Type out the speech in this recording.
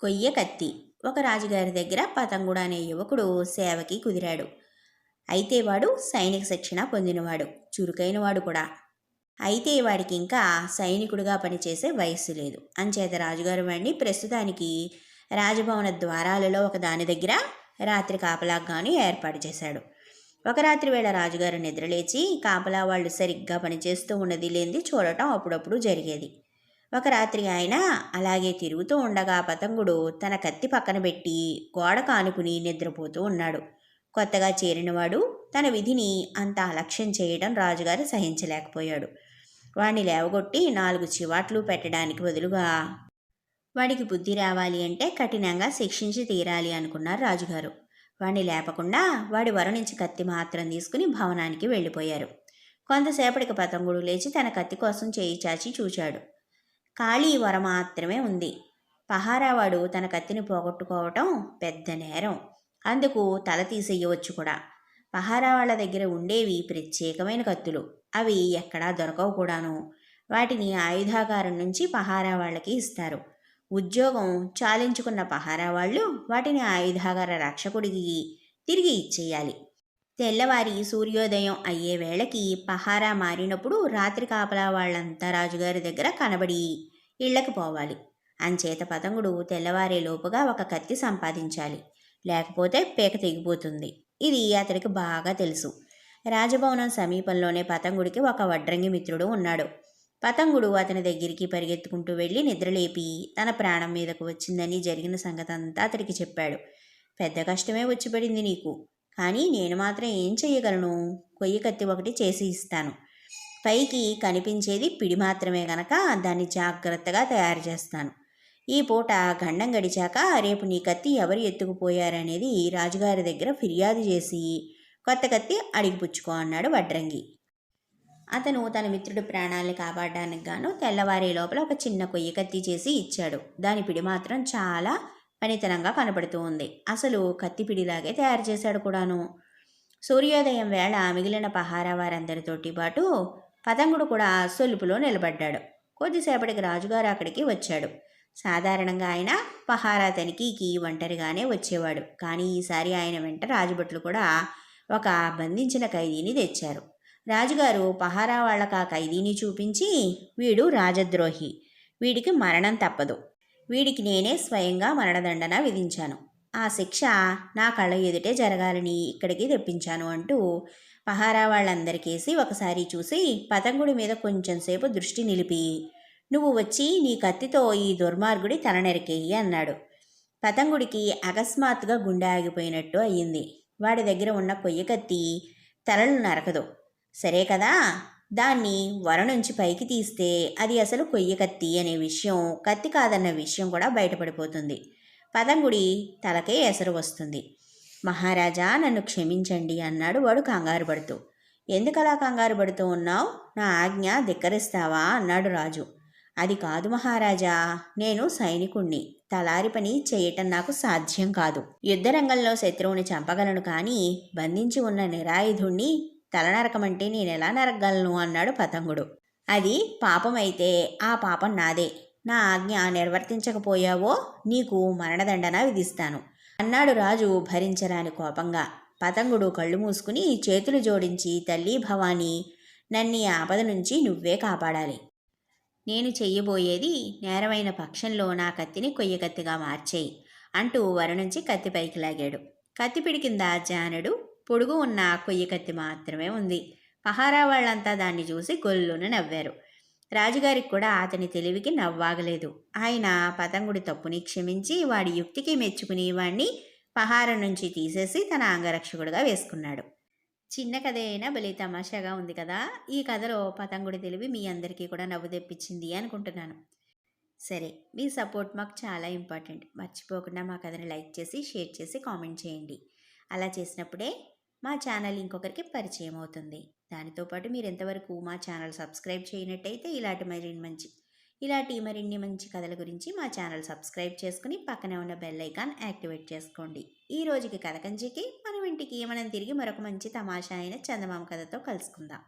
కొయ్య కత్తి. ఒక రాజుగారి దగ్గర పతంగుడు అనే యువకుడు సేవకి కుదిరాడు. అయితే వాడు సైనిక శిక్షణ పొందినవాడు చురుకైనవాడు కూడా. అయితే వాడికి ఇంకా సైనికుడిగా పనిచేసే వయస్సు లేదు. అంచేత రాజుగారు వాడిని ప్రస్తుతానికి రాజభవన ద్వారాలలో ఒక దాని దగ్గర రాత్రి కాపలాగాను ఏర్పాటు చేశాడు. ఒక రాత్రి వేళ రాజుగారు నిద్రలేచి కాపలా వాళ్ళు సరిగ్గా పనిచేస్తూ ఉన్నది లేనిది చూడటం అప్పుడప్పుడు జరిగేది. ఒక రాత్రి ఆయన అలాగే తిరుగుతూ ఉండగా పతంగుడు తన కత్తి పక్కన పెట్టి గోడ కానుకుని నిద్రపోతూ ఉన్నాడు. కొత్తగా చేరినవాడు తన విధిని అంత అలక్ష్యం చేయడం రాజుగారు సహించలేకపోయాడు. వాడిని లేవగొట్టి నాలుగు చివాట్లు పెట్టడానికి బదులుగా వాడికి బుద్ధి రావాలి అంటే కఠినంగా శిక్షించి తీరాలి అనుకున్నారు రాజుగారు. వాడిని లేపకుండా వాడి వర నుంచి కత్తి మాత్రం తీసుకుని భవనానికి వెళ్ళిపోయారు. కొంతసేపటికి పతంగుడు లేచి తన కత్తి కోసం చేయి చాచి చూచాడు. ఖాళీ వర మాత్రమే ఉంది. పహారావాడు తన కత్తిని పోగొట్టుకోవటం పెద్ద నేరం. అందుకు తల తీసేయవచ్చు కూడా. పహారా వాళ్ళ దగ్గర ఉండేవి ప్రత్యేకమైన కత్తులు. అవి ఎక్కడా దొరకవు కూడాను. వాటిని ఆయుధాగారం నుంచి పహారా వాళ్ళకి ఇస్తారు. ఉద్యోగం చాలించుకున్న పహారా వాళ్ళు వాటిని ఆయుధాగార రక్షకుడికి తిరిగి ఇచ్చేయాలి. తెల్లవారి సూర్యోదయం అయ్యే వేళకి పహారా మారినప్పుడు రాత్రి కాపలా వాళ్ళంతా రాజుగారి దగ్గర కనబడి ఇళ్ళకి పోవాలి. అంచేత పతంగుడు తెల్లవారే లోపుగా ఒక కత్తి సంపాదించాలి. లేకపోతే పేక తెగిపోతుంది. ఇది అతడికి బాగా తెలుసు. రాజభవనం సమీపంలోనే పతంగుడికి ఒక వడ్రంగి మిత్రుడు ఉన్నాడు. పతంగుడు అతని దగ్గరికి పరిగెత్తుకుంటూ వెళ్ళి నిద్రలేపి తన ప్రాణం మీదకు వచ్చిందని జరిగిన సంగతంతా అతడికి చెప్పాడు. పెద్ద కష్టమే వచ్చిపడింది నీకు. కానీ నేను మాత్రం ఏం చేయగలను కొయ్యి కత్తి ఒకటి చేసి ఇస్తాను. పైకి కనిపించేది పిడి మాత్రమే గనక దాన్ని జాగ్రత్తగా తయారు చేస్తాను. ఈ పూట గండం గడిచాక రేపు నీ కత్తి ఎవరు ఎత్తుకుపోయారనేది రాజుగారి దగ్గర ఫిర్యాదు చేసి కొత్త కత్తి అడిగిపుచ్చుకో అన్నాడు వడ్రంగి. అతను తన మిత్రుడి ప్రాణాలని కాపాడడానికి గాను తెల్లవారే లోపల ఒక చిన్న కొయ్య కత్తి చేసి ఇచ్చాడు. దాని పిడి మాత్రం చాలా పనితనంగా కనబడుతూ ఉంది. అసలు కత్తి పిడిలాగే తయారు చేశాడు కూడాను. సూర్యోదయం వేళ మిగిలిన పహారా వారందరితోటి పాటు పతంగుడు కూడా సొలుపులో నిలబడ్డాడు. కొద్దిసేపటికి రాజుగారు అక్కడికి వచ్చాడు. సాధారణంగా ఆయన పహారా తనిఖీకి ఒంటరిగానే వచ్చేవాడు. కానీ ఈసారి ఆయన వెంట రాజభట్లు కూడా ఒక బంధించిన ఖైదీని తెచ్చారు. రాజుగారు పహారా వాళ్ళకు ఆ ఖైదీని చూపించి వీడు రాజద్రోహి. వీడికి మరణం తప్పదు. వీడికి నేనే స్వయంగా మరణదండన విధించాను. ఆ శిక్ష నా కళ్ళ ఎదుటే జరగాలని ఇక్కడికి తెప్పించాను అంటూ పహారా వాళ్ళందరికేసి ఒకసారి చూసి పతంగుడి మీద కొంచెం సేపు దృష్టి నిలిపి నువ్వు వచ్చి నీ కత్తితో ఈ దుర్మార్గుడి తల నెరికేయి అన్నాడు. పతంగుడికి అకస్మాత్తుగా గుండె ఆగిపోయినట్టు అయ్యింది. వాడి దగ్గర ఉన్న కొయ్య కత్తి తలలు నరకదు. సరే కదా దాన్ని వర నుంచి పైకి తీస్తే అది అసలు కొయ్య కత్తి అనే విషయం కత్తి కాదన్న విషయం కూడా బయటపడిపోతుంది. పదంగుడి తలకే ఎసరు వస్తుంది. మహారాజా నన్ను క్షమించండి అన్నాడు వాడు కంగారు పడుతూ. ఎందుకలా కంగారు పడుతూ ఉన్నావు? నా ఆజ్ఞ ధిక్కరిస్తావా? అన్నాడు రాజు. అది కాదు మహారాజా నేను సైనికుణ్ణి. తలారి పని చేయటం నాకు సాధ్యం కాదు. యుద్ధరంగంలో శత్రువుని చంపగలను కానీ బంధించి ఉన్న నిరాయుధుణ్ణి తల నరకమంటే నేనెలా నరకగలను? అన్నాడు పతంగుడు. అది పాపమైతే ఆ పాపం నాదే. నా ఆజ్ఞ నిర్వర్తించకపోయావో నీకు మరణదండన విధిస్తాను. అన్నాడు రాజు భరించరాని కోపంగా. పతంగుడు కళ్ళు మూసుకుని చేతులు జోడించి తల్లి భవానీ నన్ను ఆపద నుంచి నువ్వే కాపాడాలి. నేను చెయ్యబోయేది నేరమైన పక్షంలో నా కత్తిని కొయ్యకత్తిగా మార్చేయి అంటూ వర నుంచి కత్తి పైకి లాగాడు. కత్తి కింద జానడు పొడుగు ఉన్న కొయ్య కత్తి మాత్రమే ఉంది. పహారా వాళ్ళంతా దాన్ని చూసి గొల్లున నవ్వారు. రాజుగారికి కూడా అతని తెలివికి నవ్వాగలేదు. ఆయన పతంగుడి తప్పుని క్షమించి వాడి యుక్తికి మెచ్చుకుని వాణ్ణి పహార నుంచి తీసేసి తన అంగరక్షకుడుగా వేసుకున్నాడు. చిన్న కథ అయినా భలే తమాషాగా ఉంది కదా! ఈ కథలో పతంగుడి తెలివి మీ అందరికీ కూడా నవ్వు తెప్పించింది అనుకుంటున్నాను. సరే మీ సపోర్ట్ మాకు చాలా ఇంపార్టెంట్. మర్చిపోకుండా మా కథను లైక్ చేసి షేర్ చేసి కామెంట్ చేయండి. అలా చేసినప్పుడే మా ఛానల్ ఇంకొకరికి పరిచయం అవుతుంది. దానితో పాటు మీరు ఎంతవరకు మా ఛానల్ సబ్స్క్రైబ్ చేయనట్టయితే ఇలాంటి మరిన్ని మంచి ఇలాంటి మరిన్ని మంచి కథల గురించి మా ఛానల్ సబ్స్క్రైబ్ చేసుకుని పక్కనే ఉన్న బెల్ ఐకాన్ యాక్టివేట్ చేసుకోండి. ఈ రోజుకి కథకంచికి మనం ఇంటికి మనం తిరిగి మరొక మంచి తమాషా అయిన చందమామ కథతో కలుసుకుందాం.